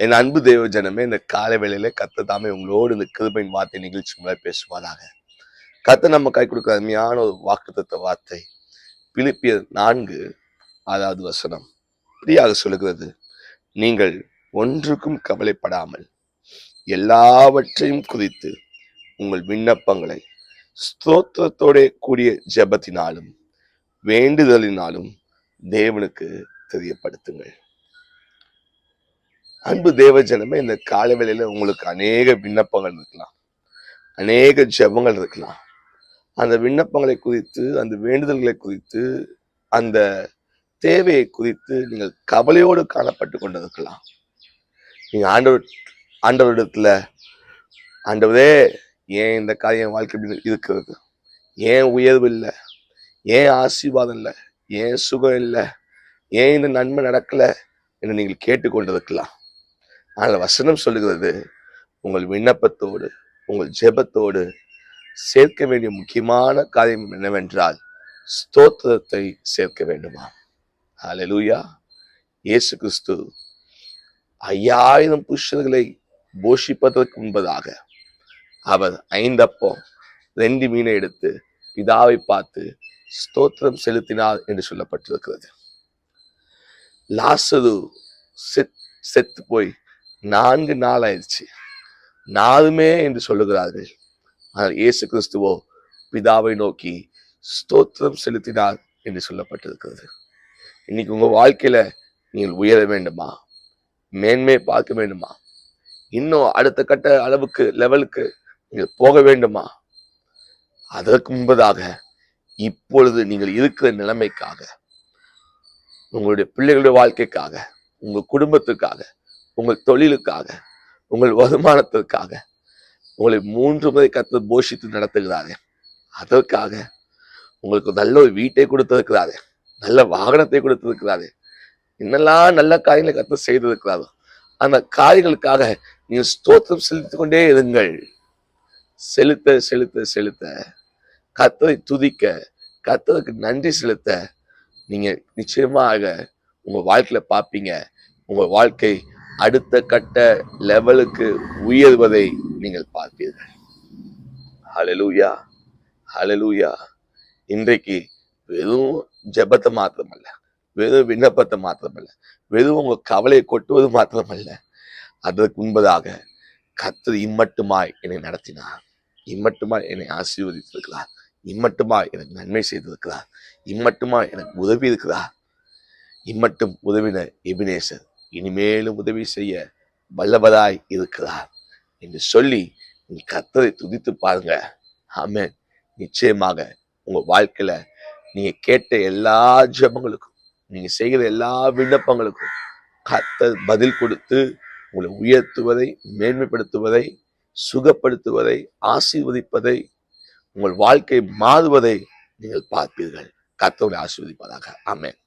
என் அன்பு தேவ ஜனமே இந்த காலை வேளையில கத்த தாமே உங்களோடு இந்த கிருபையின் வார்த்தை நிகழ்ச்சி மூலம் பேசுவாராக. கத்த நம்ம கை கொடுக்கிற அருமையான ஒரு வாக்குத்த வார்த்தை பிலிப்பிய நான்கு ஆறாவது வசனம். இப்படியாக சொல்லுகிறது நீங்கள் ஒன்றுக்கும் கவலைப்படாமல் எல்லாவற்றையும் குறித்து உங்கள் விண்ணப்பங்களை ஸ்தோத்திரத்தோட கூடிய ஜெபத்தினாலும் வேண்டுதலினாலும் தேவனுக்கு தெரியப்படுத்துங்கள். அன்பு தேவ ஜனமே இந்த காலை வேளையில உங்களுக்கு அநேக விண்ணப்பங்கள் இருக்கலாம். அநேக ஜெபங்கள் இருக்கலாம். அந்த விண்ணப்பங்களை குறித்து அந்த வேண்டுதல்களை குறித்து அந்த தேவையை குறித்து நீங்கள் கவலையோடு காணப்பட்டு கொண்டிருக்கலாம். நீங்கள் ஆண்டவர் ஆண்டவரிடத்துல ஆண்டவரே ஏன் இந்த காரியம் வாழ்க்கை இப்படி இருக்கிறது? ஏன் உயர்வு இல்லை? ஏன் ஆசீர்வாதம் இல்லை? ஏன் சுகம் இல்லை? ஏன் இந்த நன்மை நடக்கலை? என்று நீங்கள் கேட்டுக்கொண்டிருக்கலாம் ஆனால் வசனம் சொல்லுகிறது உங்கள் விண்ணப்பத்தோடு உங்கள் ஜெபத்தோடு சேர்க்க வேண்டிய முக்கியமான காரியம் என்னவென்றால் ஸ்தோத்திரத்தை சேர்க்க வேண்டுமா? அலலூயா இயேசு கிறிஸ்து ஐயாயிரம் புருஷர்களை போஷிப்பதற்கு முன்பதாக அவர் ஐந்தப்பம் ரெண்டு மீனை எடுத்து பிதாவை பார்த்து ஸ்தோத்திரம் செலுத்தினார் என்று சொல்லப்பட்டிருக்கிறது. லாசரு செத் செத்து போய் நான்கு நாள் ஆயிடுச்சு நாளுமே என்று சொல்லுகிறார்கள். ஆனால் இயேசு கிறிஸ்துவோ பிதாவை நோக்கி ஸ்தோத்திரம் செலுத்தினார் என்று சொல்லப்பட்டிருக்கிறது. இன்னைக்கு உங்க வாழ்க்கையில நீங்கள் உயர வேண்டுமா? மேன்மை பார்க்க வேண்டுமா? இன்னும் அடுத்த கட்ட அளவுக்கு லெவலுக்கு நீங்கள் போக வேண்டுமா? அதற்கு முன்பதாக இப்பொழுது நீங்கள் இருக்கிற நிலைமைக்காக உங்களுடைய பிள்ளைகளுடைய வாழ்க்கைக்காக உங்கள் குடும்பத்துக்காக உங்கள் தொழிலுக்காக உங்கள் வருமானத்திற்காக உங்களை மூன்று முறை கத்து போஷித்து நடத்துகிறாரே. அதற்காக உங்களுக்கு நல்ல ஒரு வீட்டை கொடுத்திருக்கிறாரே. நல்ல வாகனத்தை கொடுத்திருக்கிறாரே. என்னெல்லாம் நல்ல காரியங்களை கத்து செய்திருக்கிறாரோ அந்த காரியங்களுக்காக நீங்கள் ஸ்தோத்திரம் செலுத்திக் கொண்டே இருங்கள். செலுத்த செலுத்த செலுத்த கத்தரை துதிக்க கத்தருக்கு நன்றி செலுத்த நீங்கள் நிச்சயமாக உங்கள் வாழ்க்கையில் பார்ப்பீங்க. உங்கள் வாழ்க்கை அடுத்த கட்ட லெவலுக்கு உயர்வதை நீங்கள் பார்ப்பீர்கள். ஹலலூயா ஹலலூயா இன்றைக்கு வெறும் ஜெபத்தை மாத்திரமல்ல. வெறும் விண்ணப்பத்தை மாத்திரமல்ல. வெறும் உங்க கவலையை கொட்டுவது மாத்திரமல்ல. அதற்கு முன்பதாக கத்தர் இம்மட்டுமாய் என்னை நடத்தினார். இம்மட்டுமாய் என்னை ஆசீர்வதித்திருக்கிறார். இம்மட்டுமாய் எனக்கு நன்மை செய்திருக்கிறார். இம்மட்டுமாய் எனக்கு உதவி இருக்கிறார் இம்மட்டும் உதவின எபினேசர் இனிமேலும் உதவி செய்ய வல்லவராய் இருக்கிறார் என்று சொல்லி நீ கத்தரை துதித்து பாருங்க. ஆமே நிச்சயமாக உங்க வாழ்க்கையில நீங்க கேட்ட எல்லா ஜபங்களுக்கும் நீங்க செய்கிற எல்லா விண்ணப்பங்களுக்கும் கத்தர் பதில் கொடுத்து உங்களை உயர்த்துவதை மேன்மைப்படுத்துவதை சுகப்படுத்துவதை ஆசீர்வதிப்பதை உங்கள் வாழ்க்கை மாறுவதை நீங்கள் பார்ப்பீர்கள். கத்தவரை ஆசீர்வதிப்பதாக ஆமேன்.